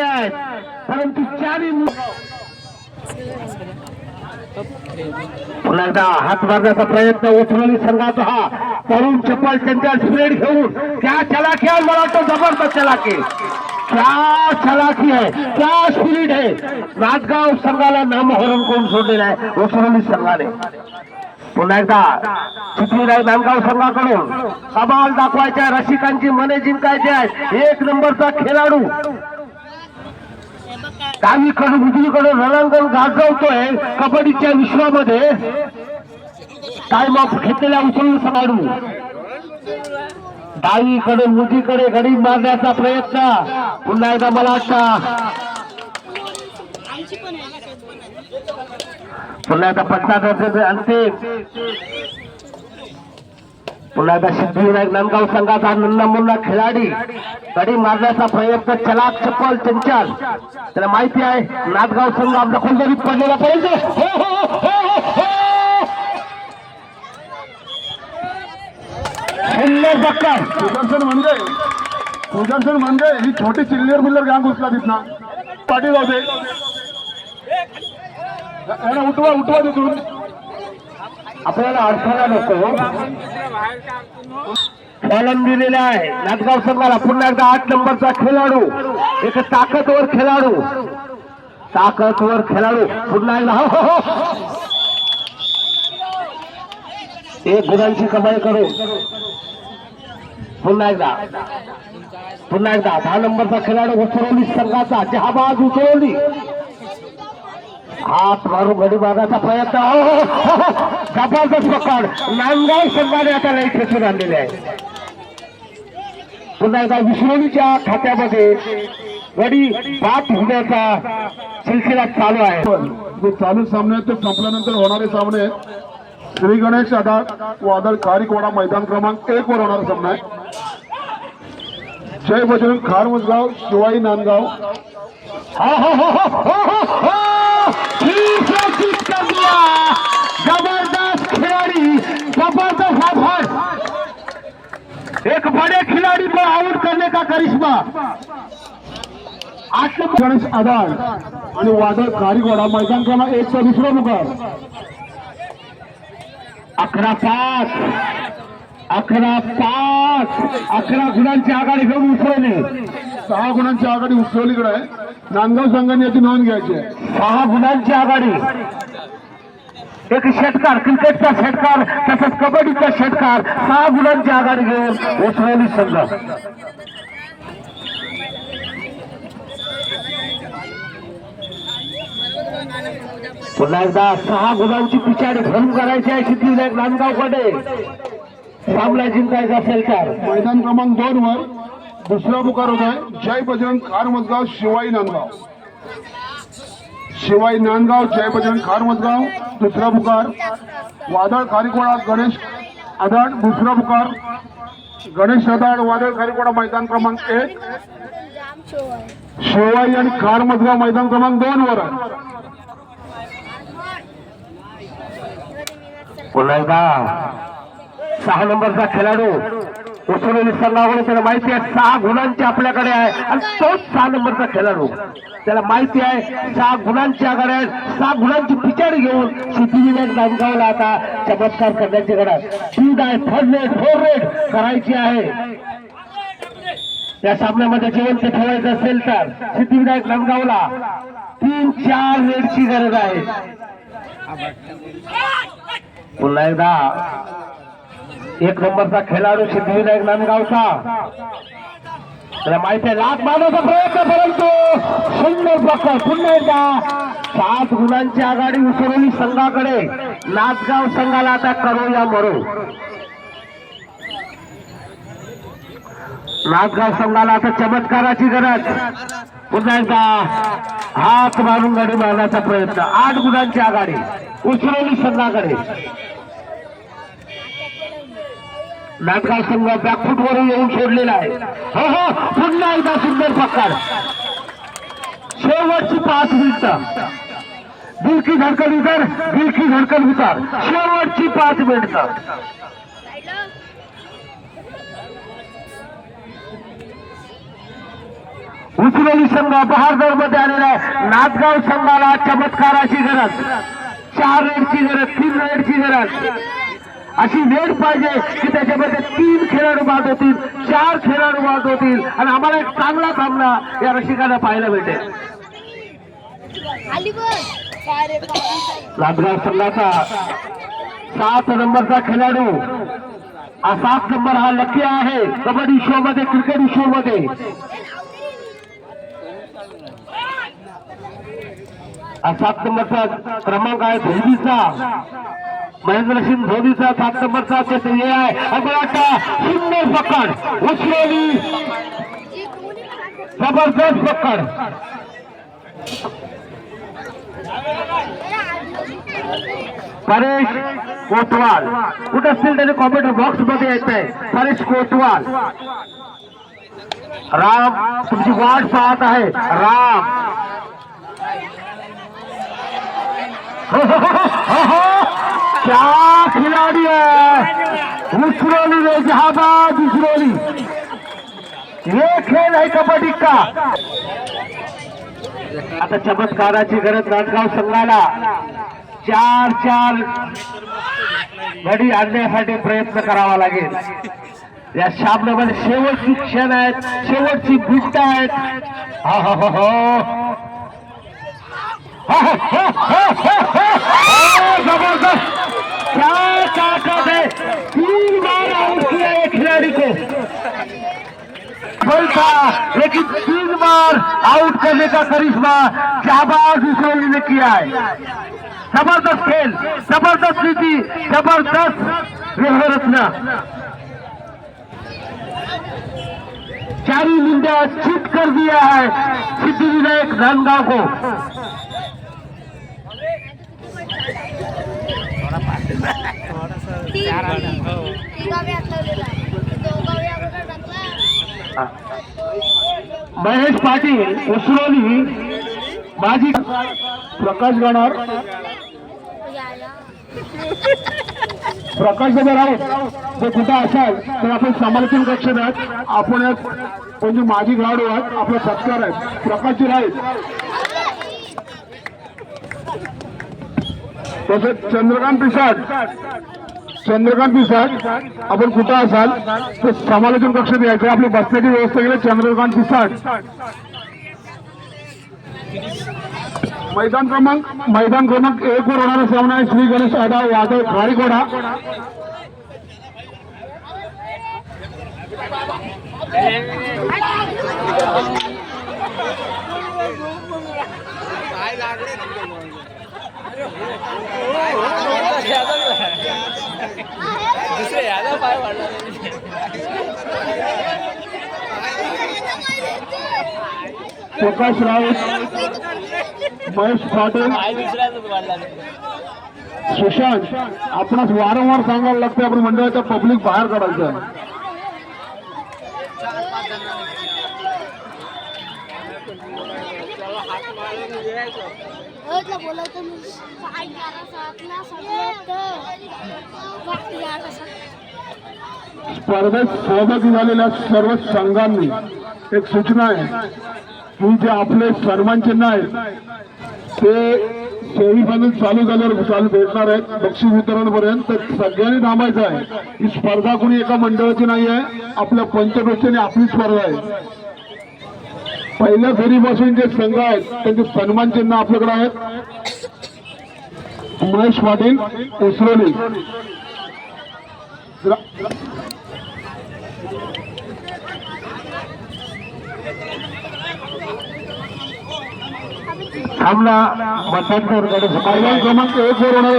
परंतु पुन्हा एकदा हात मारण्याचा प्रयत्न उचलणी संघाचा हा. तरुण चप्पल त्यांच्या स्पीड घेऊन त्या चलाखी आहे मला वाटतं जबरदस्त चलाखी. क्या चलाखी आहे क्या स्पीड आहे. नाटगाव संघाला नामहरण करून सोडलेलं आहे? उस्मानी संघाने. पुन्हा एकदा चिखलीराय नांदगाव संघाकडून. कमाल दाखवायच्या रसिकांची मने जिंकायची आहे. एक नंबरचा खेळाडू. डावीकडून उजवीकडून रणांगण गाजवतोय कबड्डीच्या विश्वामध्ये. टाइम ऑफ घेतलेल्या उचलून समाडू डावीकडे उजवीकडे गडी मारण्याचा प्रयत्न. पुन्हा एकदा मला वाटतं पुन्हा एकदा पंचायत अंतिम. पुन्हा एकदा सिद्धिविनायक नांदगाव संघाचा नन्ना मुन्ना खेळाडी. गडी मारण्याचा प्रयत्न चलाक चप्पल चंचल त्याला माहिती आहे नाथगाव संघ आपल्या खोलदरीत पडलेला पाहिजे हो, हो, हो, सुदर्शन म्हणजे सुदर्शन म्हणजे ही छोटी चिल्लेर मिल्लर गँग उचला तिथना. जाऊ दे यांना उठवा उठवा तिथून. आपल्याला अडथळा नको. कॉलम दिलेला आहे. नाथगाव संघाला पुन्हा एकदा आठ नंबरचा खेळाडू. एक ताकदवर खेळाडू. ताकदवर खेळाडू. पुन्हा एकदा हो, हो, हो. एक गुणांची कमाई करू पुन्हा एकदा. पुन्हा एकदा दहा नंबरचा खेळाडू उचलवली संघाचा. जहाबाज उचलवली हात मारून गडी मारण्याचा प्रयत्न. हो, हो, जबरदस्त पकड. नांदगाव संघाने आता लई खेचून आणलेले आहे. पुन्हा एकदा विश्रोलीच्या खात्यामध्ये गडी पाठ होण्याचा सिलसिला चालू आहे. जे चालू सामने ते संपल्यानंतर होणारे सामने. श्री गणेश आधार वादळ कारिकवाडा मैदान क्रमांक एक वर होणारा सामना आहे. जय बजरंग खारमसगाव शिवाई नांदगाव. हो, हो, हो, हो, हो, हो, हो. ठीक है, ठीक कर दिया. जबरदस्त खिलाड़ी जबरदस्त आभार एक बड़े खिलाड़ी को आउट करिश्मा. आठ गणेश आधार आणि वादळ कारिकवाडा मैदान क्रमांक एकचा दुसरा मुखार अकरा पाच. अकरा पाच. अकरा गुणांची आघाडी घेऊन उसळली. सहा गुणांची आघाडी उचलवलीकडे आहे नांदगाव संघाने याची नोंद घ्यायची आहे. सहा गुणांची आघाडी. एक षटकार क्रिकेटचा षटकार तसंच कबड्डीचा षटकार सहा गुणांची आघाडी घेऊन उसळली संघ. पुन्हा एकदा सहा गुणांची पिछाडी भरून करायची आहे सिद्धिविनायक नांदगावकडे. सामना जिंकायचा असेल तर मैदान क्रमांक दोन वर दुसरा पुकार होत आहे. जय बजरंग खार मजगाव शिवाई नांदगाव. शिवाई नांदगाव जय बजरंग खार मजगाव दुसरा पुकार. वादळ खारीकोडा गणेश आदाड दुसरा पुकार. गणेश आदाड वादळ खारीकोडा मैदान क्रमांक एक. शिवाई आणि खार मजगाव मैदान क्रमांक दोन वर आहे. पुन्हा एकदा सहा नंबरचा खेळाडू उसळलेली संघाकडे त्याला माहिती आहे सहा गुणांची आपल्याकडे आहे. आणि तोच सहा नंबरचा खेळाडू. त्याला माहिती आहे सहा गुणांची आघाडी आहे. सहा गुणांची पिछाडी घेऊन सिद्धिविनायक नांदगावला आता चमत्कार करण्याची गरज तीन आहे थर्ड रेट फोर रेट करायची आहे. या सामन्यामध्ये जिवंत ठेवायचं असेल तर सिद्धिविनायक नांदगावला तीन चार रेटची गरज आहे. पुन्हा एकदा. एक नंबरचा खेळाडू सिद्धिविनायक नांदगावचा. त्याला माहिती आहे लाट मारण्याचा प्रयत्न परंतु सुंदर प्रकार पुन्हा एकदा सात गुणांची आघाडी उसरवली संघाकडे. नाचगाव संघाला आता करू या मरू. नाचगाव संघाला आता चमत्काराची गरज. पुन्हा हात मारून गाडी मारण्याचा प्रयत्न. आठ गुणांची आघाडी. उसरवली संघाकडे. नाटका संघ बॅकफूट वरून येऊन सोडलेला आहे. हो हो पुन्हा एकदा सुंदर पक्कार शेवटची पाच मिनिट. दिलकी धडकन उतर दिलकी धडकन उतर. शेवटची पाच मिनिट. उचलेली संघ बहारदरमध्ये आलेला आहे. नाचगाव संघाला चमत्काराची गरज. चार रेडची गरज तीन रेडची गरज. अशी वेळ पाहिजे की त्याच्यामध्ये तीन खेळाडू बाद होतील चार खेळाडू बाद होतील. आणि आम्हाला एक चांगला सामना या रसिकांना पाहायला भेटेल. खाली संघाचा सात नंबरचा खेळाडू. हा सात नंबर हा लकी आहे. कबड्डी शो मध्ये क्रिकेट शो मध्ये. सात नंबरचा क्रमांक आहे धोनीचा. महेंद्रसिंग धोनीचा सात नंबरचा ते हे आहे. आणि वाटतं सुंदर पकड. उचलेली. जबरदस्त पकड. परेश कोतवाल. कुठं असतील त्याचे कॉम्प्युटर बॉक्समध्ये येत आहे. परेश कोतवाल. राम तुमची वाट पाहत आहे. राम हो, हो, हो, हो, हो. क्या खिलाडी है उसरोली रे जहाबाद उसरोली ये खेळ आहे कबड्डी का? आता चमत्काराची गरज नांदगाव संघाला. चार चार घडी आणण्यासाठी प्रयत्न करावा लागेल. या सामन्यामध्ये शेवटची क्षण आहेत शेवटची भिंत आहेत. हा हा हा, हा, हा. हा, जबरदस्त क्या ताकत है तीन बार आउट किया है खिलाड़ी को बल था लेकिन तीन बार आउट करने का करिश्मा शाहबाज इसरोली ने किया है जबरदस्त खेल जबरदस्त नीति जबरदस्त व्यवहारचना चारी निंदा चित कर दिया है। सिद्धि विनायक धनगांव को। महेश पाटील उसरोली माजी प्रकाश गणार। प्रकाश दादा राऊत जर कुठं असाल तर आपण समालोचन कक्षात आपण म्हणजे माझी गाडू आहात आपला सत्कार आहे. प्रकाशजी राऊत. तसेच चंद्रकांत पिसाट चंद्रकांत पिसाट आपण कुठं असाल तर समालोचन कक्षात यायचं आपली बसण्याची व्यवस्था केली चंद्रकांत पिसाट मैदान क्रमांक मैदान क्रमांक एक वर होणारा सामना आहे श्री गणेश आढाव यादव खारीकोडा दुसरे यादव पाय वाढला. प्रकाश राऊत. महेश पाटील. सुशांत आपणास वारंवार सांगायला लागते आपण मंडळाच्या पब्लिक बाहेर काढायचं स्पर्धेत सहभागी झालेल्या सर्व संघांनी एक सूचना आहे. ही जे आपले सर्वांचे चिन्ह आहेत ते सेमीफायनल चालू झाल्यावर चालू भेटणार आहेत. बक्षीस वितरणपर्यंत तर सगळ्यांनी थांबायचं आहे. ही स्पर्धा कोणी एका मंडळाची नाही आहे. आपल्या पंचपेक्षाने आपली स्पर्धा आहे. पहिल्या फेरीपासून जे संघ आहेत त्यांचे सन्मान चिन्ह आपल्याकडे आहेत. महेश पाटील उसरोली. सामना मतांतर गणेश मैदान क्रमांक एक वर होणारा